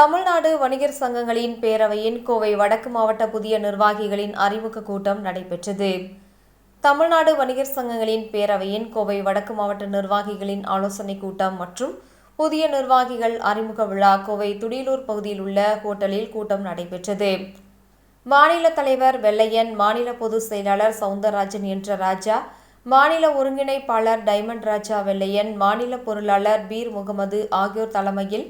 தமிழ்நாடு வணிகர் சங்கங்களின் பேரவையின் கோவை வடக்கு மாவட்ட புதிய நிர்வாகிகளின் அறிமுக கூட்டம் நடைபெற்றது. தமிழ்நாடு வணிகர் சங்கங்களின் பேரவையின் கோவை வடக்கு மாவட்ட நிர்வாகிகளின் ஆலோசனைக் கூட்டம் மற்றும் புதிய நிர்வாகிகள் அறிமுக விழா கோவை துடியலூர் பகுதியில் உள்ள ஹோட்டலில் கூட்டம் நடைபெற்றது. மாநில தலைவர் வெள்ளையன் மாநில பொதுச் செயலாளர் சவுந்தரராஜன் என்ற ராஜா மாநில ஒருங்கிணைப்பாளர் டைமண்ட் ராஜா வெள்ளையன் மாநில பொருளாளர் பீர் முகமது ஆகியோர் தலைமையில்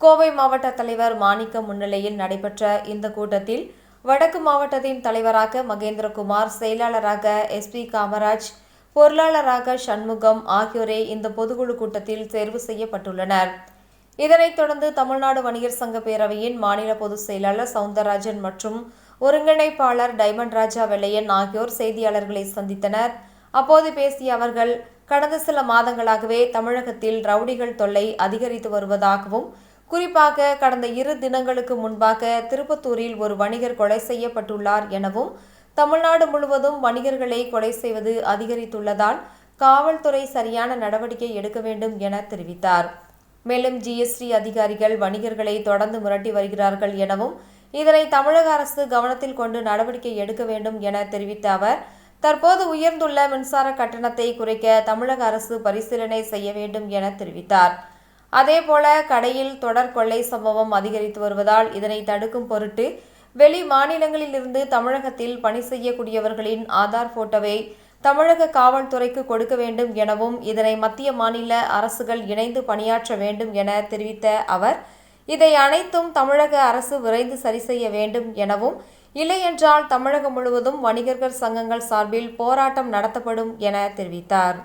கோவை மாவட்ட தலைவர் மாணிக்க முன்னிலையில் நடைபெற்ற இந்த கூட்டத்தில் வடக்கு மாவட்டத்தின் தலைவராக மகேந்திரகுமார் செயலாளராக எஸ்பி காமராஜ் பொருளாளராக சண்முகம் ஆகியோரே இந்த பொதுக்குழு கூட்டத்தில் தேர்வு செய்யப்பட்டுள்ளனர். இதனைத் தொடர்ந்து தமிழ்நாடு வணிகர் சங்க பேரவையின் மாநில பொதுச் செயலாளர் சவுந்தரராஜன் மற்றும் ஒருங்கிணைப்பாளர் டைமண்ட் ராஜா வெள்ளையன் ஆகியோர் செய்தியாளர்களை சந்தித்தனர். அப்போது பேசிய அவர்கள் கடந்த சில மாதங்களாகவே தமிழகத்தில் ரவுடிகள் தொல்லை அதிகரித்து வருவதாகவும் குறிப்பாக கடந்த இரு தினங்களுக்கு முன்பாக திருப்பத்தூரில் ஒரு வணிகர் கொலை செய்யப்பட்டுள்ளார் எனவும் தமிழ்நாடு முழுவதும் வணிகர்களை கொலை செய்வது அதிகரித்துள்ளதால் காவல்துறை சரியான நடவடிக்கை எடுக்க வேண்டும் என தெரிவித்தார். மேலும் ஜிஎஸ்டி அதிகாரிகள் வணிகர்களை தொடர்ந்து மிரட்டி வருகிறார்கள் எனவும் இதனை தமிழக அரசு கவனத்தில் கொண்டு நடவடிக்கை எடுக்க வேண்டும் என தெரிவித்த அவர் தற்போது உயர்ந்துள்ள மின்சார கட்டணத்தை குறைக்க தமிழக அரசு பரிசீலனை செய்ய வேண்டும் என தெரிவித்தார். அதேபோல கடையில் தொடர் கொள்ளை சம்பவம் அதிகரித்து வருவதால் இதனை தடுக்கும் பொருட்டு வெளி மாநிலங்களிலிருந்து தமிழகத்தில் பணி செய்யக்கூடியவர்களின் ஆதார் போட்டோவை தமிழக காவல்துறைக்கு கொடுக்க வேண்டும் எனவும் இதனை மத்திய மாநில அரசுகள் இணைந்து பணியாற்ற வேண்டும் என தெரிவித்த அவர் இதை அனைத்தும் தமிழக அரசு விரைந்து சரி செய்ய வேண்டும் எனவும் இல்லையென்றால் தமிழகம் முழுவதும் வணிகர்கள் சங்கங்கள் சார்பில் போராட்டம் நடத்தப்படும் என தெரிவித்தார்.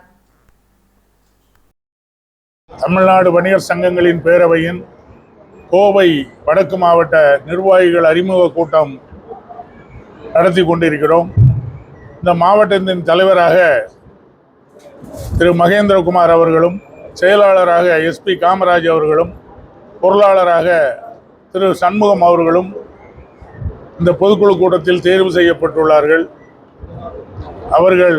தமிழ்நாடு வணிகர் சங்கங்களின் பேரவையின் கோவை வடக்கு மாவட்ட நிர்வாகிகள் அறிமுக கூட்டம் நடத்தி கொண்டிருக்கிறோம். இந்த மாவட்டத்தின் தலைவராக திரு மகேந்திரகுமார் அவர்களும் செயலாளராக எஸ்பி காமராஜ் அவர்களும் பொருளாளராக திரு சண்முகம் அவர்களும் இந்த பொதுக்குழு கூட்டத்தில் தேர்வு செய்யப்பட்டுள்ளார்கள். அவர்கள்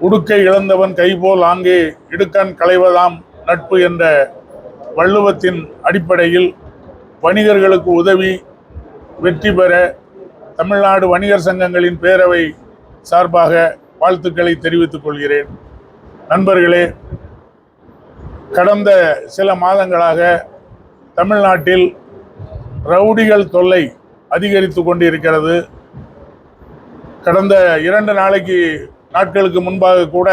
உடுக்கை இழந்தவன் கைபோல் ஆங்கே இடுக்கண் களைவதாம் நட்பு என்ற வள்ளுவத்தின் அடிப்படையில் வணிகர்களுக்கு உதவி வெற்றி பெற தமிழ்நாடு வணிகர் சங்கங்களின் பேரவை சார்பாக வாழ்த்துக்களை தெரிவித்துக் கொள்கிறேன். நண்பர்களே கடந்த சில மாதங்களாக தமிழ்நாட்டில் ரவுடிகள் தொல்லை அதிகரித்து கொண்டிருக்கிறது. கடந்த இரண்டு நாளைக்கு நாட்களுக்கு முன்பாக கூட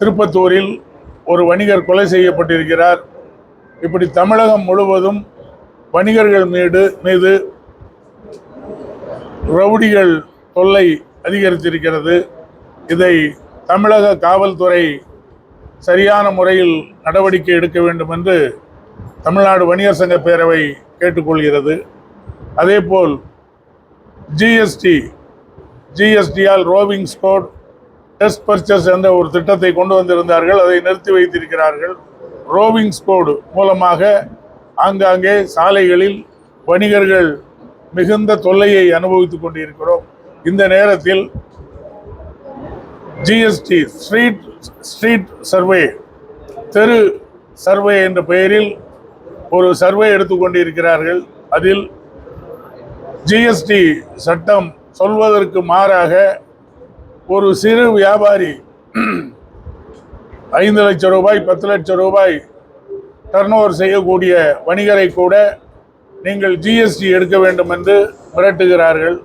திருப்பத்தூரில் ஒரு வணிகர் கொலை செய்யப்பட்டிருக்கிறார். இப்படி தமிழகம் முழுவதும் வணிகர்கள் மீது மீது ரவுடிகள் தொல்லை அதிகரித்திருக்கிறது. இதை தமிழக காவல்துறை சரியான முறையில் நடவடிக்கை எடுக்க வேண்டும் என்று தமிழ்நாடு வணிகர் சங்க பேரவை கேட்டுக்கொள்கிறது. அதேபோல் ஜிஎஸ்டி ஜிஎஸ்டியால் ரோவிங் ஸ்கோட் டெஸ்ட் பர்ச்சேஸ் என்ற ஒரு திட்டத்தை கொண்டு வந்திருந்தார்கள். அதை நிறுத்தி வைத்திருக்கிறார்கள். ரோவிங் ஸ்கோடு மூலமாக ஆங்காங்கே சாலைகளில் வணிகர்கள் மிகுந்த தொல்லையை அனுபவித்துக் கொண்டிருக்கிறோம். இந்த நேரத்தில் ஜிஎஸ்டி ஸ்ட்ரீட் ஸ்ட்ரீட் சர்வே தெரு சர்வே என்ற பெயரில் ஒரு சர்வே எடுத்துக்கொண்டிருக்கிறார்கள் அதில் ஜிஎஸ்டி சட்டம் சொல்வதற்கு மாறாக ஒரு சிறு வியாபாரி ஐந்து லட்சம் ரூபாய் பத்து லட்சம் ரூபாய் டர்ன் செய்யக்கூடிய வணிகரை கூட நீங்கள் ஜிஎஸ்டி எடுக்க வேண்டும் என்று மிரட்டுகிறார்கள்.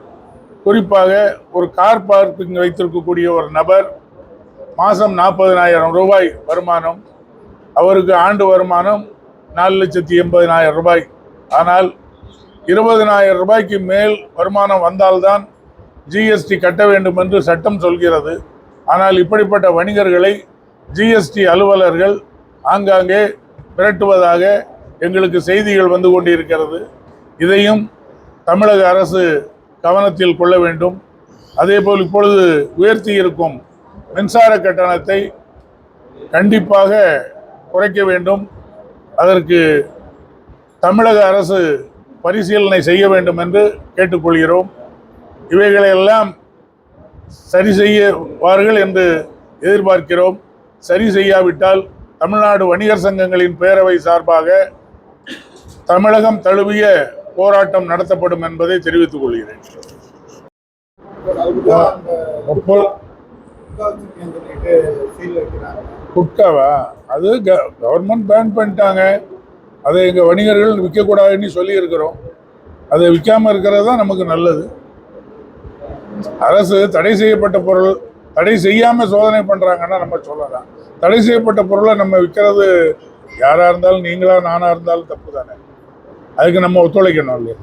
குறிப்பாக ஒரு கார் பார்க்கிங் வைத்திருக்கக்கூடிய ஒரு நபர் மாதம் நாற்பதனாயிரம் ரூபாய் வருமானம் அவருக்கு ஆண்டு வருமானம் நாலு லட்சத்தி எண்பதினாயிரம் ரூபாய். ஆனால் இருபதனாயிரம் ரூபாய்க்கு மேல் வருமானம் வந்தால்தான் ஜிஎஸ்டி கட்ட வேண்டும் என்று சட்டம் சொல்கிறது. ஆனால் இப்படிப்பட்ட வணிகர்களை ஜிஎஸ்டி அலுவலர்கள் ஆங்காங்கே மிரட்டுவதாக எங்களுக்கு செய்திகள் வந்து கொண்டிருக்கிறது. இதையும் தமிழக அரசு கவனத்தில் கொள்ள வேண்டும். அதேபோல் இப்பொழுது உயர்த்தி இருக்கும் மின்சார கட்டணத்தை கண்டிப்பாக குறைக்க வேண்டும். அதற்கு தமிழக அரசு பரிசீலனை செய்ய வேண்டும் என்று கேட்டுக்கொள்கிறோம். இவைகளையெல்லாம் சரி செய்வார்கள் என்று எதிர்பார்க்கிறோம். சரி செய்யாவிட்டால் தமிழ்நாடு வணிகர் சங்கங்களின் பேரவை சார்பாக தமிழகம் தழுவிய போராட்டம் நடத்தப்படும் என்பதை தெரிவித்துக் கொள்கிறேன். குட்காவா? அது கவர்மெண்ட் பேன் பண்ணிட்டாங்க. அதை எங்கள் வணிகர்கள் விற்கக்கூடாதுன்னு சொல்லி இருக்கிறோம் அதை விற்காம இருக்கிறது தான் நமக்கு நல்லது. அரசு தடை செய்யப்பட்ட பொருள் தடை செய்யாம சோதனை பண்றாங்கன்னா நம்ம சொல்லலாம். தடை செய்யப்பட்ட பொருளை நம்ம விற்கிறது யாரா இருந்தாலும் நீங்களா நானா இருந்தாலும் தப்பு தானே அதுக்கு நம்ம ஒத்துழைக்கணும் இல்லையா?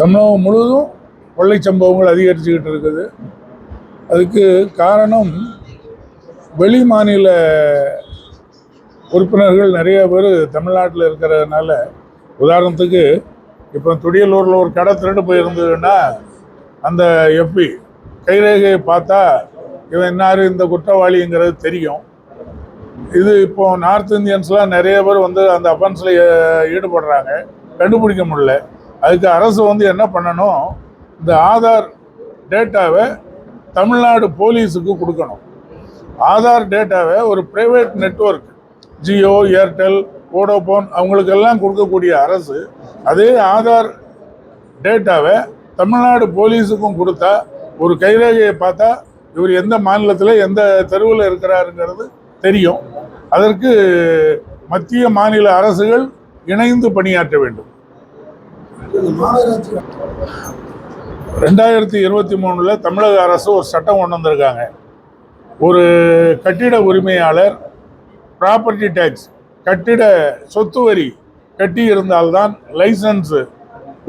தமிழகம் முழுவதும் கொள்ளை சம்பவங்கள் அதிகரிச்சுக்கிட்டு இருக்குது. அதுக்கு காரணம் வெளி மாநில உறுப்பினர்கள் நிறைய பேர் தமிழ்நாட்டில் இருக்கிறதுனால உதாரணத்துக்கு இப்போ துடியலூரில் ஒரு கடை திருட்டு போயிருந்ததுன்னா அந்த எப்பி கைரேகையை பார்த்தா இவன் இன்னாரு இந்த குற்றவாளிங்கிறது தெரியும். இது இப்போ நார்த் இந்தியன்ஸ்லாம் நிறைய பேர் வந்து அந்த அஃபென்ஸில் ஈடுபடுறாங்க. கண்டுபிடிக்க முடியல. அதுக்கு அரசு வந்து என்ன பண்ணணும்? இந்த ஆதார் டேட்டாவை தமிழ்நாடு போலீஸுக்கு கொடுக்கணும். ஆதார் டேட்டாவை ஒரு private network Jio Airtel Vodafone அவங்களுக்கெல்லாம் கொடுக்கக்கூடிய அரசு அதே ஆதார் டேட்டாவை தமிழ்நாடு போலீஸுக்கும் கொடுத்தா ஒரு கைரேகையை பார்த்தா இவர் எந்த மாநிலத்தில் எந்த தெருவில் இருக்கிறாருங்கிறது தெரியும். அதற்கு மத்திய மாநில அரசுகள் இணைந்து பணியாற்ற வேண்டும். ரெண்டாயிரத்தி இருபத்தி மூணில் தமிழக அரசு ஒரு சட்டம் கொண்டு வந்திருக்காங்க. ஒரு கட்டிட உரிமையாளர் ப்ராப்பர்ட்டி டேக்ஸ் கட்டிட சொத்து வரி கட்டி இருந்தால்தான் லைசன்ஸ்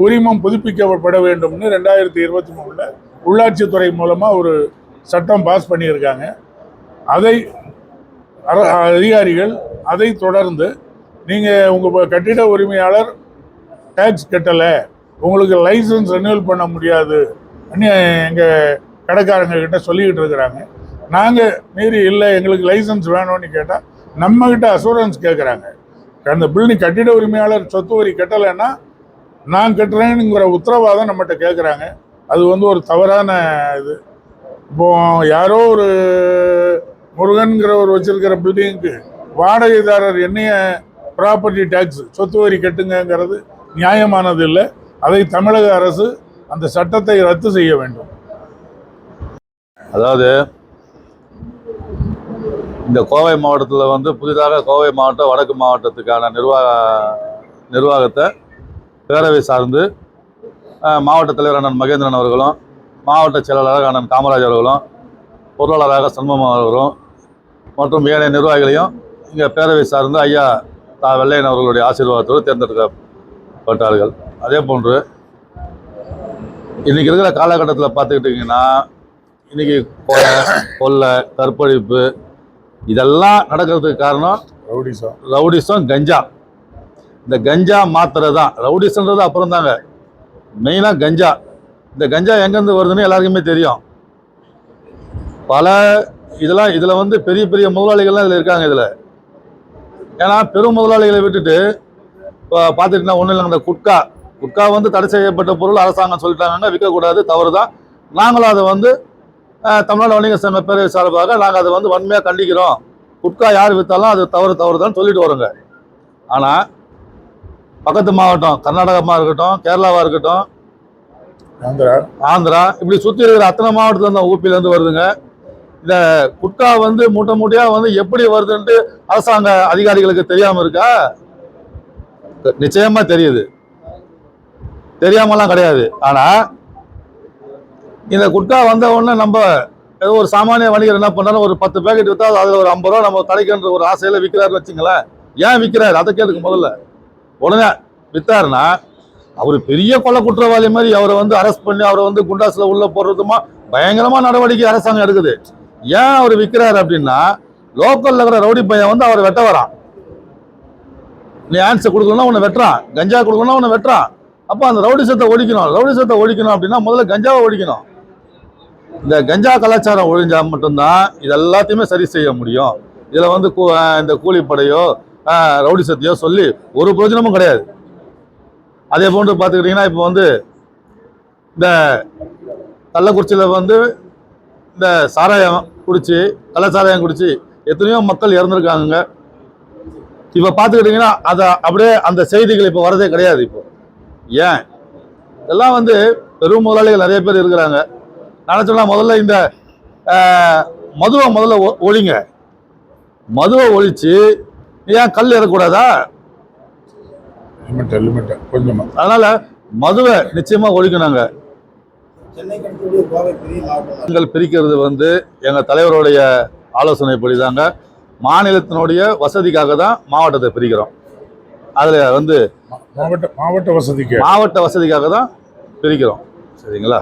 உரிமம் புதுப்பிக்கப்பட வேண்டும்னு ரெண்டாயிரத்தி இருபத்தி மூணில் உள்ளாட்சித்துறை மூலமாக ஒரு சட்டம் பாஸ் பண்ணியிருக்காங்க. அதை அதிகாரிகள் அதை தொடர்ந்து நீங்கள் உங்கள் கட்டிட உரிமையாளர் டேக்ஸ் கட்டலை உங்களுக்கு லைசன்ஸ் ரெனியூல் பண்ண முடியாது எங்கள் கடைக்காரங்க கிட்ட சொல்லிக்கிட்டு இருக்கிறாங்க. நாங்கள் மீறி இல்லை எங்களுக்கு லைசன்ஸ் வேணும்னு கேட்டால் நம்மக்கிட்ட அசூரன்ஸ் கேட்குறாங்க அந்த பில்டிங் கட்டிட உரிமையாளர் சொத்து வரி கட்டலைன்னா நான் கட்டுறேனுங்கிற உத்தரவாதம் நம்மகிட்ட கேட்குறாங்க அது வந்து ஒரு தவறான இது. இப்போ யாரோ ஒரு முருகன்கிறவர் வச்சிருக்கிற பில்டிங்க்கு வாடகைதாரர் என்னைய ப்ராப்பர்ட்டி டேக்ஸ் சொத்து வரி கட்டுங்கிறது நியாயமானது இல்லை. அதை தமிழக அரசு அந்த சட்டத்தை ரத்து செய்ய வேண்டும். அதாவது இந்த கோவை மாவட்டத்தில் வந்து புதிதாக கோவை மாவட்டம் வடக்கு மாவட்டத்துக்கான நிர்வாக நிர்வாகத்தை பேரவை சார்ந்து மாவட்ட தலைவர் அண்ணன் மகேந்திரன் அவர்களும் மாவட்ட செயலாளராக அண்ணன் காமராஜ் அவர்களும் பொருளாளராக சண்முகம் அவர்களும் மற்றும் ஏனைய நிர்வாகிகளையும் இங்கே பேரவை சார்ந்து ஐயா தா வெள்ளையன் அவர்களுடைய ஆசீர்வாதத்தோடு தேர்ந்தெடுக்கப்பட்டார்கள். அதே போன்று இன்றைக்கி இருக்கிற காலகட்டத்தில் பார்த்துக்கிட்டிங்கன்னா இன்றைக்கி கொலை கொள்ளை கற்பழிப்பு இதெல்லாம் நடக்கிறதுக்கு காரணம் ரவுடிசம். ரவுடிசம் கஞ்சா. இந்த கஞ்சா மாத்திரை தான் ரவுடிசன்றது அப்புறம் தாங்க மெயினாக கஞ்சா. இந்த கஞ்சா எங்கேருந்து வருதுன்னு எல்லாருக்குமே தெரியும். பல இதெல்லாம் இதில் வந்து பெரிய பெரிய முதலாளிகள்லாம் இதில் இருக்காங்க இதில். ஏன்னா பெரும் முதலாளிகளை விட்டுட்டு இப்போ பார்த்துக்கிட்டீங்கன்னா ஒன்றும் இல்லைங்க இந்த குட்கா. குட்கா வந்து தடை செய்யப்பட்ட பொருள் அரசாங்கம் சொல்லிட்டாங்கன்னா விற்கக்கூடாது தவறு தான் நாங்களும் அதை வந்து தமிழ்நாடு வணிக சங்க பேரவை சார்பாக நாங்கள் அதை வந்து வன்மையாக கண்டிக்கிறோம். குட்கா யார் விற்றாலும் அது தவறு தவறு தான் சொல்லிட்டு வரோங்க. ஆனால் பக்கத்து மாவட்டம் கர்நாடகமாக இருக்கட்டும் கேரளாவாக இருக்கட்டும் ஆந்திரா. ஆந்திரா இப்படி சுற்றி இருக்கிற அத்தனை மாவட்டத்துல இருந்து ஊப்பிலேருந்து வருதுங்க. இந்த குட்கா வந்து மூட்டை மூட்டையாக வந்து எப்படி வருதுன்ட்டு அரசாங்க அதிகாரிகளுக்கு தெரியாமல் இருக்கா? நிச்சயமா தெரியுது. தெரியாமலாம் கிடையாது. ஆனால் இந்த குட்கா வந்த உடனே நம்ம ஏதோ ஒரு சாமானிய வணிகர் என்ன பண்ணாலும் ஒரு பத்து பேக்கெட் விற்றா அதில் ஒரு ஐம்பது ரூபா நம்ம கிடைக்கின்ற ஒரு ஆசையில் விற்கிறாருன்னு வச்சுங்களேன். ஏன் விற்கிறாரு அதை கேட்டுக்கு முதல்ல. உடனே விற்றாருன்னா அவர் பெரிய கொலை குற்றவாளி மாதிரி அவரை வந்து அரெஸ்ட் பண்ணி அவரை வந்து குண்டாஸில் உள்ளே போடுறதுமா பயங்கரமாக நடவடிக்கை அரசாங்கம் எடுக்குது. ஏன் அவர் விற்கிறாரு அப்படின்னா லோக்கலில் இருக்கிற ரவுடி பையன் வந்து அவரை வெட்ட வரான். நீ ஆன்சர் கொடுக்கணும்னா உன்னை வெட்டுறான். கஞ்சா கொடுக்கணும்னா உன்னை வெட்டுறான். அப்போ அந்த ரவுடி சத்தை ஒழிக்கணும். ரவுடிசத்தை ஒழிக்கணும் அப்படின்னா முதல்ல கஞ்சாவை ஒழிக்கணும். இந்த கஞ்சா கலாச்சாரம் ஒழிஞ்சா மட்டும்தான் இது எல்லாத்தையுமே சரி செய்ய முடியும். இதில் வந்து கூ- இந்த கூலிப்படையோ ரவுடி சக்தியோ சொல்லி ஒரு பிரயோஜனமும் கிடையாது. அதே போன்று பார்த்துக்கிட்டிங்கன்னா இப்போ வந்து இந்த கள்ளக்குறிச்சியில் வந்து இந்த சாராயம் குடித்து கள்ளச்சாராயம் சாராயம் எத்தனையோ மக்கள் இறந்துருக்காங்க இப்போ பார்த்துக்கிட்டிங்கன்னா அதை அப்படியே அந்த செய்திகள் இப்போ வரதே கிடையாது இப்போ. ஏன்? இதெல்லாம் வந்து பெரும் முதலாளிகள் நிறைய பேர் இருக்கிறாங்க. நினச்சோம்னா முதல்ல இந்த மதுவை முதல்ல ஒ- ஒழிங்க. மதுவை ஒழிச்சு ஏன் கல் ஏறக்கூடாதா? லிமிட் லிமிட் கொஞ்சமா. அதனால மதுவை நிச்சயமா ஒழிக்கணுங்க. சென்னை கணக்குடைய கோவை பெரிய மாவட்டம். நாங்கள் பிரிக்கிறது வந்து எங்க தலைவருடைய ஆலோசனைப்படி தாங்க மாநிலத்தினுடைய வசதிக்காக தான் மாவட்டத்தை பிரிக்கிறோம். அதுல வந்து மாவட்ட மாவட்ட வசதிக்கு. மாவட்ட வசதிக்காக தான் பிரிக்கிறோம். சரிங்களா?